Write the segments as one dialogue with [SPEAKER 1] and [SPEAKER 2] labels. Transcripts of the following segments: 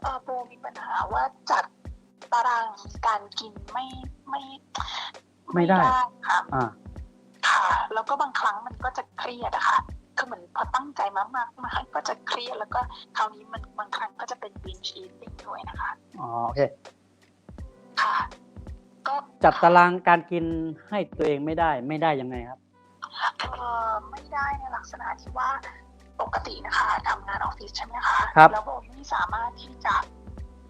[SPEAKER 1] เออโบมีปัญหาว่าจัดตารางการกินไม่ไม่
[SPEAKER 2] ไม่ได้
[SPEAKER 1] ค่ะ
[SPEAKER 2] อ่า
[SPEAKER 1] ค่ะ แล้วก็บางครั้งมันก็จะเครียดอะค่ะคือเหมือนพอตั้งใจมากๆมันก็จะเครียดแล้วก็คราวนี้มันบางครั้งก็จะเป็น binge eating ด้วยนะคะ
[SPEAKER 2] อ๋อโอเค
[SPEAKER 1] ค่ะ ก็
[SPEAKER 2] จัดตารางการกินให้ตัวเองไม่ได้ไม่ได้ยังไงครับ
[SPEAKER 1] เออไม่ได้ในลักษณะที่ว่า ปกตินะคะทำงานออฟฟิศใช่ไหมคะ
[SPEAKER 2] ครับ
[SPEAKER 1] แล้วโบไม่สามารถที่จะ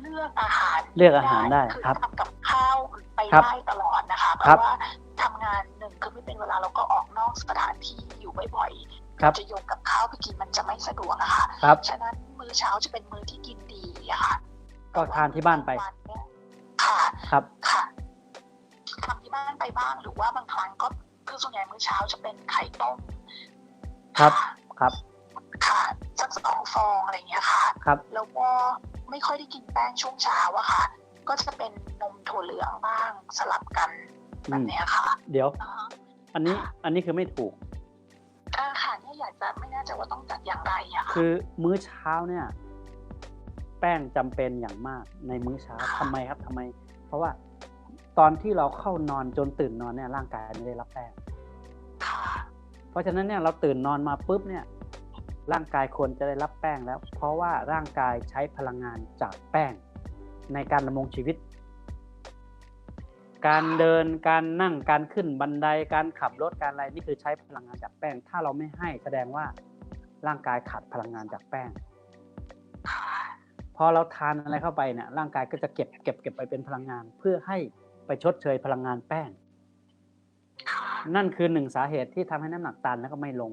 [SPEAKER 1] เลือกอาหาร
[SPEAKER 2] เลือกอาหารได้
[SPEAKER 1] คือ
[SPEAKER 2] ครับ
[SPEAKER 1] ทำกับข้าวไป
[SPEAKER 2] ครับ
[SPEAKER 1] ได้ตลอดนะคะเพ
[SPEAKER 2] ครับ
[SPEAKER 1] ราะว่าทำงานหนึ่งคือไม่เป็นเวลาเราก็ออกนอกสถานที่อยู่บ่อยๆ
[SPEAKER 2] ครับ
[SPEAKER 1] จะโยกกับข้าวไปกินมันจะไม่สะดวกอะค่ะ
[SPEAKER 2] ครับ
[SPEAKER 1] ฉะนั้นมื้อเช้าจะเป็นมื้อที่กินดีอะค่ะ
[SPEAKER 2] ก็ทานที่บ้านไป
[SPEAKER 1] วันเนี่ยค่ะ
[SPEAKER 2] ครับ
[SPEAKER 1] ค่ะทำที่บ้านไปบ้างหรือว่าบางครั้งก็คือส่วนใหญ่มื้อเช้าจะเป็นไข่ต้ม
[SPEAKER 2] ครับะครับ
[SPEAKER 1] ค่ะสักสองฟองอะไรอย่างเงี้ยค่ะ
[SPEAKER 2] ครับ
[SPEAKER 1] แล้วก็ไม่ค่อยได้กินแป้งช่วงเช้าอะค่ะ ก็จะเป็นนมถั่วเหลืองบ้างสลับกัน
[SPEAKER 2] อื
[SPEAKER 1] แบบ
[SPEAKER 2] ม
[SPEAKER 1] เนี้ยค่ะ
[SPEAKER 2] เดี๋ยว
[SPEAKER 1] อ่าฮะ
[SPEAKER 2] อันนี้อันนี้คือไม่ถูก
[SPEAKER 1] อาหารเนี่ยอยากจะไม่แน่ใจว่าต้องจัดอย่างไรอะค่ะ
[SPEAKER 2] คือมื้อเช้าเนี่ย แป้งจำเป็นอย่างมากในมื้อเช้าทำไมครับทำไม เพราะว่าตอนที่เราเข้านอนจนตื่นนอนเนี่ยร่างกายไม่ได้รับแป้ง
[SPEAKER 1] ค่ะ
[SPEAKER 2] เพราะฉะนั้นเนี่ยเราตื่นนอนมาปุ๊บเนี่ย ร่างกายควรจะได้รับแป้งแล้ว เพราะว่าร่างกายใช้พลังงานจากแป้ง ในการดำรงชีวิต การเดินการนั่งการขึ้นบันไดการขับรถการอะไรนี่คือใช้พลังงานจากแป้ง ถ้าเราไม่ให้แสดงว่าร่างกายขาดพลังงานจากแป้ง พอเราทานอะไรเข้าไปเนี่ยร่างกายก็จะเก็บเก็บเก็บไปเป็นพลังงาน เพื่อให้ไปชดเชยพลังงานแป้ง นั่นคือหนึ่งสาเหตุที่ทำให้น้ำหนักตันแล้วก็ไม่ลง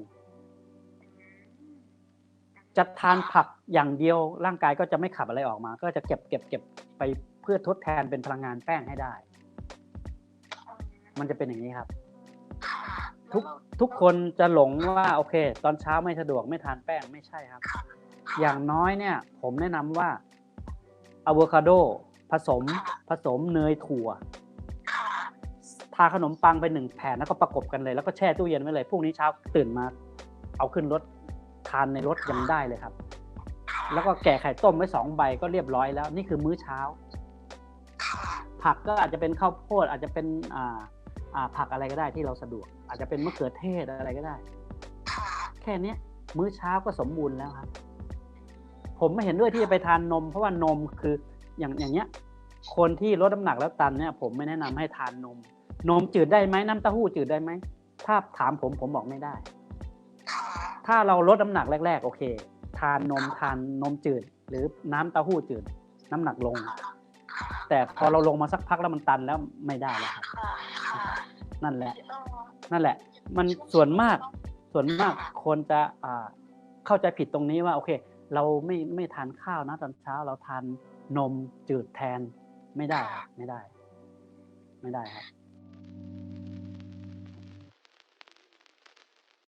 [SPEAKER 2] จะทานผักอย่างเดียวร่างกายก็จะไม่ขับอะไรออกมา ก็จะเก็บเก็บเก็บไปเพื่อทดแทนเป็นพลังงานแป้งให้ได้ มันจะเป็นอย่างนี้ครับ ทุกทุกคนจะหลงว่าโอเค ตอนเช้าไม่สะดวกไม่ทานแป้งไม่ใช่ครับ อย่างน้อยเนี่ย ผมแนะนำว่าอะโวคาโดผสมผสมเนยถั่วทาขนมปังไปหนึ่งแผ่นแล้วก็ประกบกันเลยแล้วก็แช่ตู้เย็นไว้เลยพรุ่งนี้เช้าตื่นมา เอาขึ้นรถ ทานในรถยังได้เลยครับ แล้วก็แก่ไข่ต้มไว้สองใบก็เรียบร้อยแล้ว นี่คือมื้อเช้า
[SPEAKER 1] ค่ะ
[SPEAKER 2] ผักก็อาจจะเป็นข้าวโพดอาจจะเป็นอ่าอ่าผักอะไรก็ได้ที่เราสะดวก อาจจะเป็นมะเขือเทศอะไรก็ได้
[SPEAKER 1] ค่ะ
[SPEAKER 2] แค่เนี้ยมื้อเช้าก็สมบูรณ์แล้วครับ ผมไม่เห็นด้วยที่จะไปทานนม เพราะว่านมคืออย่างอย่างเงี้ย คนที่ลดน้ำหนักแล้วตันเนี่ย ผมไม่แนะนำให้ทานนม นมจืดได้ไหมน้ำเต้าหู้จืดได้ไหมถ้าถามผมผมบอกไม่ได้
[SPEAKER 1] ค่ะ
[SPEAKER 2] ถ้าเราลดน้ำหนักแรก ๆ โอเค ทานนมทานนมจืด หรือน้ำเต้าหู้จืด น้ำหนักลง
[SPEAKER 1] ค่ะ
[SPEAKER 2] แต่พอเราลงมาสักพักแล้วมันตันแล้วไม่ได้แล้วครับ
[SPEAKER 1] ค่ะค่ะ
[SPEAKER 2] นั่นแหละ
[SPEAKER 1] เอ่อ
[SPEAKER 2] นั่นแหละ มันส่วนมากส่วนมากคนจะอ่าเข้าใจผิดตรงนี้ว่าโอเค เราไม่ไม่ทานข้าวนะตอนเช้า เราทานนมจืดแทนไม่ได้ครับไม่ได้ ไม่ได้ครับ